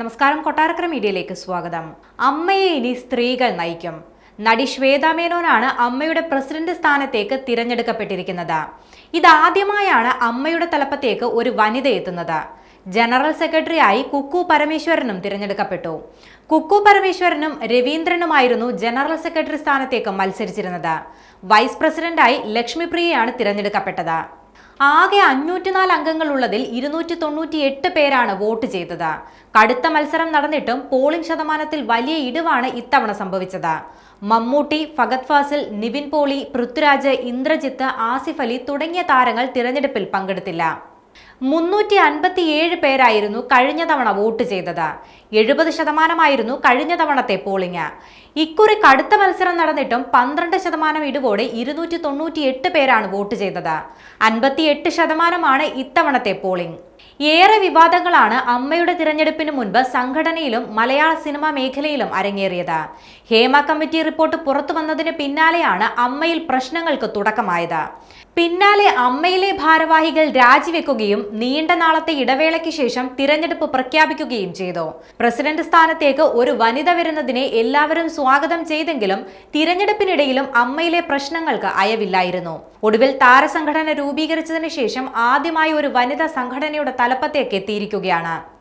നമസ്കാരം. കൊട്ടാരക്കര മീഡിയയിലേക്ക് സ്വാഗതം. അമ്മയെ ഇനി സ്ത്രീകൾ നയിക്കും. നടി ശ്വേതാ മേനോനാണ് അമ്മയുടെ പ്രസിഡന്റ് സ്ഥാനത്തേക്ക് തിരഞ്ഞെടുക്കപ്പെട്ടിരിക്കുന്നത്. ഇതാദ്യമായാണ് അമ്മയുടെ തലപ്പത്തേക്ക് ഒരു വനിത എത്തുന്നത്. ജനറൽ സെക്രട്ടറിയായി കുക്കു പരമേശ്വരനും തിരഞ്ഞെടുക്കപ്പെട്ടു. കുക്കു പരമേശ്വരനും രവീന്ദ്രനുമായിരുന്നു ജനറൽ സെക്രട്ടറി സ്ഥാനത്തേക്ക് മത്സരിച്ചിരുന്നത്. വൈസ് പ്രസിഡന്റായി ലക്ഷ്മിപ്രിയയാണ് തിരഞ്ഞെടുക്കപ്പെട്ടത്. ആകെ അഞ്ഞൂറ്റിനാല് അംഗങ്ങളുള്ളതിൽ ഇരുന്നൂറ്റി തൊണ്ണൂറ്റി എട്ട് പേരാണ് വോട്ട് ചെയ്തത്. കടുത്ത മത്സരം നടന്നിട്ടും പോളിംഗ് ശതമാനത്തിൽ വലിയ ഇടിവാണ് ഇത്തവണ സംഭവിച്ചത്. മമ്മൂട്ടി ഫഗത് ഫാസിൽ നിവിൻ പോളി പൃഥ്വിരാജ് ഇന്ദ്രജിത്ത് ആസിഫ് അലി തുടങ്ങിയ താരങ്ങൾ തിരഞ്ഞെടുപ്പിൽ പങ്കെടുത്തില്ല. മുന്നൂറ്റി അൻപത്തിയേഴ് പേരായിരുന്നു കഴിഞ്ഞ തവണ വോട്ട് ചെയ്തത്. എഴുപത് ശതമാനമായിരുന്നു കഴിഞ്ഞ തവണത്തെ പോളിംഗ്. ഇക്കുറി കടുത്ത മത്സരം നടന്നിട്ടും പന്ത്രണ്ട് ശതമാനം ഇടിവോടെ ഇരുന്നൂറ്റി പേരാണ് വോട്ട് ചെയ്തത്. അൻപത്തിയെട്ട് ശതമാനമാണ് ഇത്തവണത്തെ പോളിംഗ്. ഏറെ വിവാദങ്ങളാണ് അമ്മയുടെ തിരഞ്ഞെടുപ്പിന് മുൻപ് സംഘടനയിലും മലയാള സിനിമാ മേഖലയിലും അരങ്ങേറിയത്. ഹേമ കമ്മിറ്റി റിപ്പോർട്ട് പുറത്തു വന്നതിന് പിന്നാലെയാണ് അമ്മയിൽ പ്രശ്നങ്ങൾക്ക് തുടക്കമായത്. പിന്നാലെ അമ്മയിലെ ഭാരവാഹികൾ രാജിവെക്കുകയും നീണ്ട നാളത്തെ ഇടവേളയ്ക്ക് ശേഷം തിരഞ്ഞെടുപ്പ് പ്രഖ്യാപിക്കുകയും ചെയ്തു. പ്രസിഡന്റ് സ്ഥാനത്തേക്ക് ഒരു വനിത വരുന്നതിനെ എല്ലാവരും സ്വാഗതം ചെയ്തെങ്കിലും തിരഞ്ഞെടുപ്പിനിടയിലും അമ്മയിലെ പ്രശ്നങ്ങൾക്ക് അയവില്ലായിരുന്നു. ഒടുവിൽ താരസംഘടന രൂപീകരിച്ചതിന് ശേഷം ആദ്യമായി ഒരു വനിതാ സംഘടനയുടെ തലപ്പത്തേക്ക് എത്തിയിരിക്കുകയാണ്.